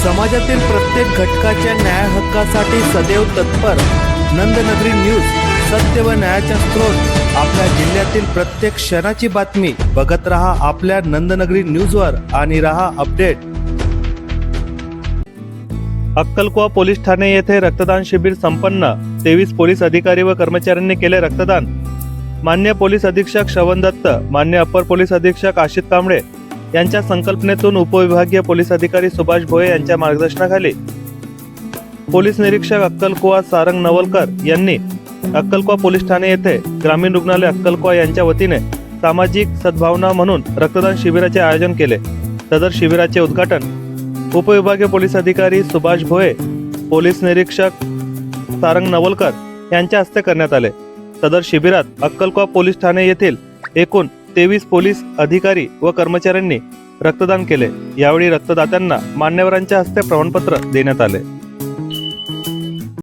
समाजातील प्रत्येक घटकाच्या न्याय हक्कासाठी सदैव तत्पर. नंदनगरी न्यूज सत्य व न्यायाचा स्रोत. आपल्या जिल्ह्यातील प्रत्येक क्षणाची बातमी. बघत रहा आपल्या नंदनगरी न्यूजवर आणि रहा अपडेट. अक्कलकुवा पोलीस ठाणे येथे रक्तदान शिबिर संपन्न. तेवीस पोलीस अधिकारी व कर्मचाऱ्यांनी केले रक्तदान. मान्य पोलीस अधीक्षक श्रवण दत्त मान्य अप्पर पोलीस अधीक्षक आशित कांबळे यांच्या संकल्पनेतून उपविभागीय पोलीस अधिकारी सुभाष भोये यांच्या मार्गदर्शनाखाली पोलीस निरीक्षक अक्कलकुवा सारंग नवलकर यांनी अक्कलकुवा पोलीस ठाणे येथे ग्रामीण रुग्णालय अक्कलकुवा यांच्या वतीने सामाजिक सद्भावना म्हणून रक्तदान शिबिराचे आयोजन केले. सदर शिबिराचे उद्घाटन उपविभागीय पोलीस अधिकारी सुभाष भोये पोलीस निरीक्षक सारंग नवलकर यांच्या हस्ते करण्यात आले. सदर शिबिरात अक्कलकुवा पोलीस ठाणे येथील एकूण तेवीस पोलीस अधिकारी व कर्मचाऱ्यांनी रक्तदान केले. यावेळी रक्तदात्यांना मान्यवरांच्या हस्ते प्रमाणपत्र देण्यात आले.